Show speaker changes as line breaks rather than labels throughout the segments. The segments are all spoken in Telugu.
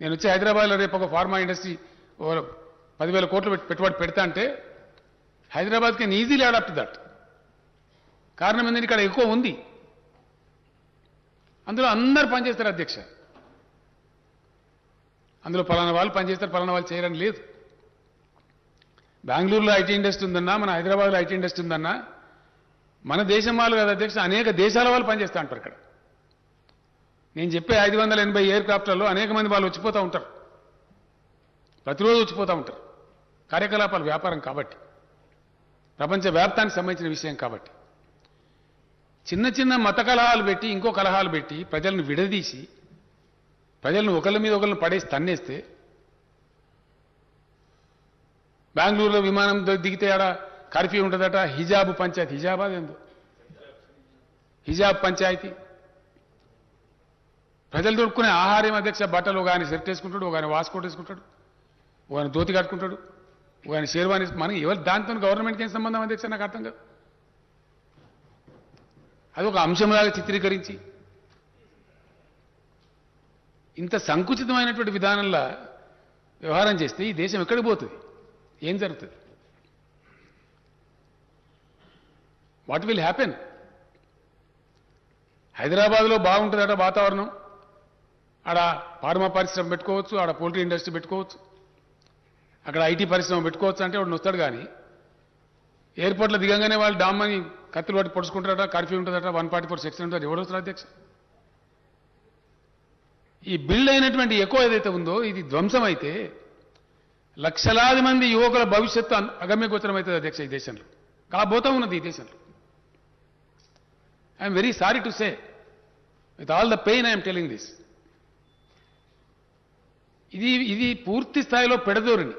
నేను వచ్చి హైదరాబాద్లో రేపు ఒక ఫార్మా ఇండస్ట్రీ ఓ పదివేల కోట్లు పెట్టి- పెట్టుబడి పెడతా అంటే Hyderabad can easily adapt that కారణం ఏంటంటే ఇక్కడ ఎక్కువ ఉంది. అందులో అందరు పనిచేస్తారు అధ్యక్ష. అందులో పలానా వాళ్ళు పనిచేస్తారు పలానా వాళ్ళు చేయరని లేదు. బెంగళూరులో ఐటీ ఇండస్ట్రీ ఉందన్నా మన హైదరాబాద్లో ఐటీ ఇండస్ట్రీ ఉందన్నా మన దేశం వాళ్ళు కదా అధ్యక్ష అనేక దేశాల వాళ్ళు పనిచేస్తూ ఉంటారు ఇక్కడ. నేను చెప్పే ఐదు వందల ఎనభై ఎయిర్ క్రాఫ్ట్లలో అనేక మంది వాళ్ళు వచ్చిపోతూ ఉంటారు. ప్రతిరోజు వచ్చిపోతూ ఉంటారు. కార్యకలాపాలు వ్యాపారం కాబట్టి. ప్రపంచ వ్యాప్తానికి సంబంధించిన విషయం కాబట్టి. చిన్న చిన్న మత కలహాలు పెట్టి ఇంకో కలహాలు పెట్టి ప్రజలను విడదీసి ప్రజలను ఒకళ్ళ మీద ఒకళ్ళని పడేసి తన్నేస్తే బెంగళూరులో విమానం దిగితే ఆడ కర్ఫ్యూ ఉంటుందట హిజాబ్ పంచాయతీ. హిజాబాద్ అదేందో హిజాబ్ పంచాయతీ. ప్రజలు దొరుకునే ఆహారం అధ్యక్ష బట్టలు ఒక ఆయన షర్ట్ వేసుకుంటాడు ఒక ఆయన వాస్కోట్ వేసుకుంటాడు ఒక ఆయన ధోతి కట్టుకుంటాడు ఒక ఆయన షేర్వాణి మనకి ఎవరు దాంతో గవర్నమెంట్కి ఏం సంబంధం అధ్యక్ష నాకు అర్థం కాదు. అది ఒక అంశంలాగా చిత్రీకరించి ఇంత సంకుచితమైనటువంటి విధానంలో వ్యవహారం చేస్తే ఈ దేశం ఎక్కడికి పోతుంది? ఏం జరుగుతుంది? వాట్ విల్ హ్యాపెన్ హైదరాబాద్లో బాగుంటుందట వాతావరణం. ఆడ ఫార్మా పరిశ్రమ పెట్టుకోవచ్చు ఆడ పోల్ట్రీ ఇండస్ట్రీ పెట్టుకోవచ్చు. అక్కడ ఐటీ పరిశ్రమ పెట్టుకోవచ్చు అంటే వాడిని వస్తాడు కానీ ఎయిర్పోర్ట్లో దిగంగానే వాళ్ళు డామ్మని కత్తులు పట్టి పొడుచుకుంటారట కర్ఫ్యూ ఉంటుందట వన్ ఫార్టీ ఫోర్ సెక్షన్ ఉంటుంది ఎవరు వస్తారు అధ్యక్ష? ఈ బిల్డ్ అయినటువంటి ఎక్కువ ఏదైతే ఉందో ఇది ధ్వంసం అయితే లక్షలాది మంది యువకుల భవిష్యత్తు అన్- అగమ్యగోచరం అవుతుంది అధ్యక్ష ఈ దేశంలో. కాబోతా ఉన్నది ఈ దేశంలో. I'm very sorry to say with all the pain I'm telling this ఇది ఇది పూర్తి స్థాయిలో పెడదోరిని.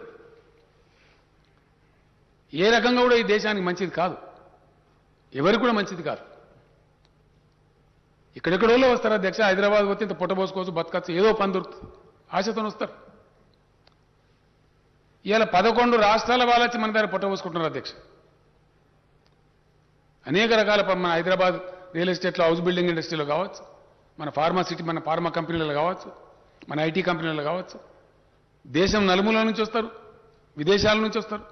ఏ రకంగా కూడా ఈ దేశానికి మంచిది కాదు. ఎవరికి కూడా మంచిది కాదు. ఇక్కడెక్కడోళ్ళు వస్తారు అధ్యక్ష హైదరాబాద్ పోతే ఇంత పొట్టబోసుకోవచ్చు బతకచ్చు ఏదో పని దొరుకుతుంది. ఆశతో వస్తారు. ఇవాళ పదకొండు రాష్ట్రాల వాళ్ళొచ్చి మన దగ్గర పొట్టబోసుకుంటున్నారు అధ్యక్ష. అనేక రకాల మన హైదరాబాద్ రియల్ ఎస్టేట్లో హౌస్ బిల్డింగ్ ఇండస్ట్రీలో కావచ్చు మన ఫార్మా సిటీ మన ఫార్మా కంపెనీలలో కావచ్చు మన ఐటీ కంపెనీలు కావచ్చు. దేశం నలుమూల నుంచి వస్తారు విదేశాల నుంచి వస్తారు.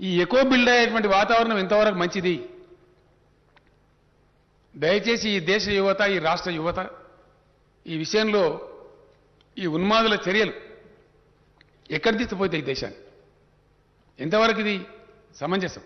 ఈ ఎకో బిల్డ్ అయ్యేటువంటి వాతావరణం ఎంతవరకు మంచిది? దయచేసి ఈ దేశ యువత ఈ రాష్ట్ర యువత ఈ విషయంలో ఈ ఉన్మాదుల చర్యలు ఎక్కడ తీసుకుపోతాయి ఈ దేశాన్ని ఎంతవరకు ఇది సమంజసం?